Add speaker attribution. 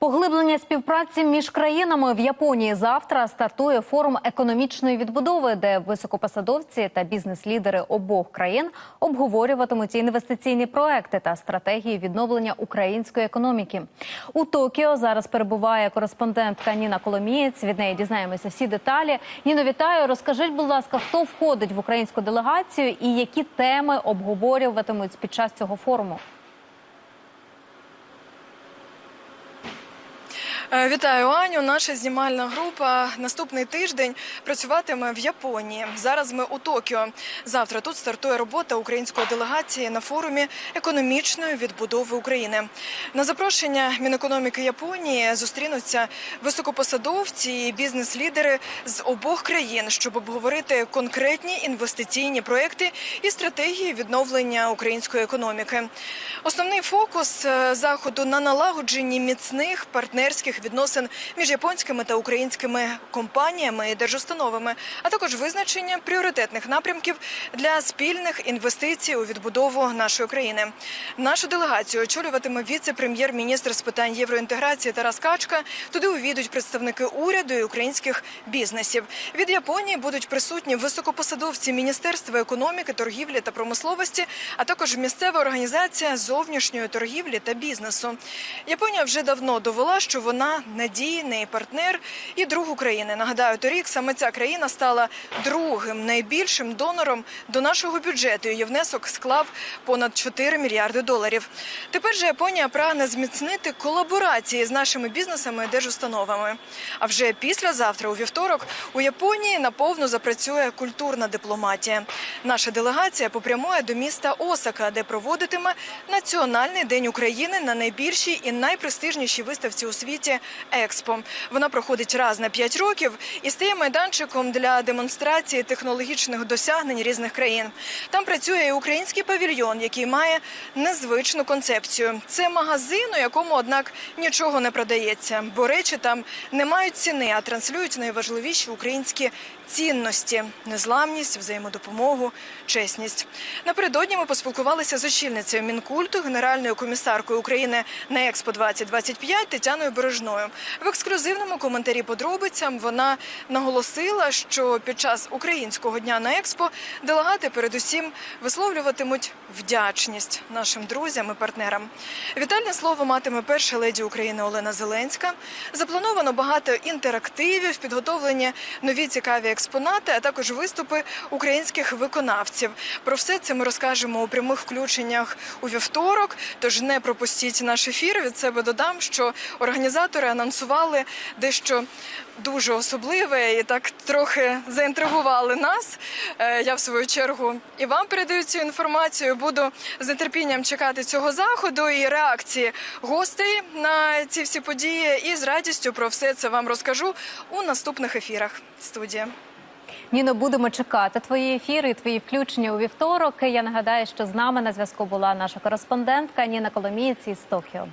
Speaker 1: Поглиблення співпраці між країнами в Японії завтра стартує форум економічної відбудови, де високопосадовці та бізнес-лідери обох країн обговорюватимуть інвестиційні проекти та стратегії відновлення української економіки. У Токіо зараз перебуває кореспондентка Ніна Коломієць. Від неї дізнаємося всі деталі. Ніно, вітаю. Розкажіть, будь ласка, хто входить в українську делегацію і які теми обговорюватимуть під час цього форуму?
Speaker 2: Вітаю Аню. Наша знімальна група наступний тиждень працюватиме в Японії. Зараз ми у Токіо. Завтра тут стартує робота української делегації на форумі економічної відбудови України. На запрошення Мінекономіки Японії зустрінуться високопосадовці і бізнес-лідери з обох країн, щоб обговорити конкретні інвестиційні проекти і стратегії відновлення української економіки. Основний фокус е, заходу на налагодженні міцних партнерських відносин між японськими та українськими компаніями і держустановами, а також визначення пріоритетних напрямків для спільних інвестицій у відбудову нашої країни. Нашу делегацію очолюватиме віце-прем'єр-міністр з питань євроінтеграції Тарас Качка. Туди увійдуть представники уряду і українських бізнесів. Від Японії будуть присутні високопосадовці Міністерства економіки, торгівлі та промисловості, а також місцева організація зовнішньої торгівлі та бізнесу. Японія вже давно довела, що вона надійний партнер і друг України. Нагадаю, торік саме ця країна стала другим найбільшим донором до нашого бюджету. Її внесок склав понад 4 мільярди доларів. Тепер же Японія прагне зміцнити колаборації з нашими бізнесами і держустановами. А вже післязавтра, у вівторок, у Японії наповну запрацює культурна дипломатія. Наша делегація попрямує до міста Осака, де проводитиме Національний день України на найбільшій і найпрестижнішій виставці у світі Експо. Вона проходить раз на 5 років і стає майданчиком для демонстрації технологічних досягнень різних країн. Там працює і український павільйон, який має незвичну концепцію. Це магазин, у якому, однак, нічого не продається, бо речі там не мають ціни, а транслюють найважливіші українські цінності: незламність, взаємодопомогу, чесність. Напередодні ми поспілкувалися з очільницею мінкульту, генеральною комісаркою України на Експо 2025 Тетяною Бережною. В ексклюзивному коментарі подробицям вона наголосила, що під час українського дня на експо делегати передусім висловлюватимуть вдячність нашим друзям і партнерам. Вітальне слово матиме перша леді України Олена Зеленська. Заплановано багато інтерактивів, підготовлені нові цікаві експонати, а також виступи українських виконавців. Про все це ми розкажемо у прямих включеннях у вівторок. Тож не пропустіть наш ефір. Від себе додам, що організатори анонсували дещо дуже особливе і так трохи заінтригували нас. Е, Я в свою чергу і вам передаю цю інформацію. Буду з нетерпінням чекати цього заходу і реакції гостей на ці всі події. І з радістю про все це вам розкажу у наступних ефірах. Студія.
Speaker 1: Ніно, будемо чекати твої ефіри, твої включення у вівторок. Я нагадаю, що з нами на зв'язку була наша кореспондентка Ніна Коломієць із Токіо.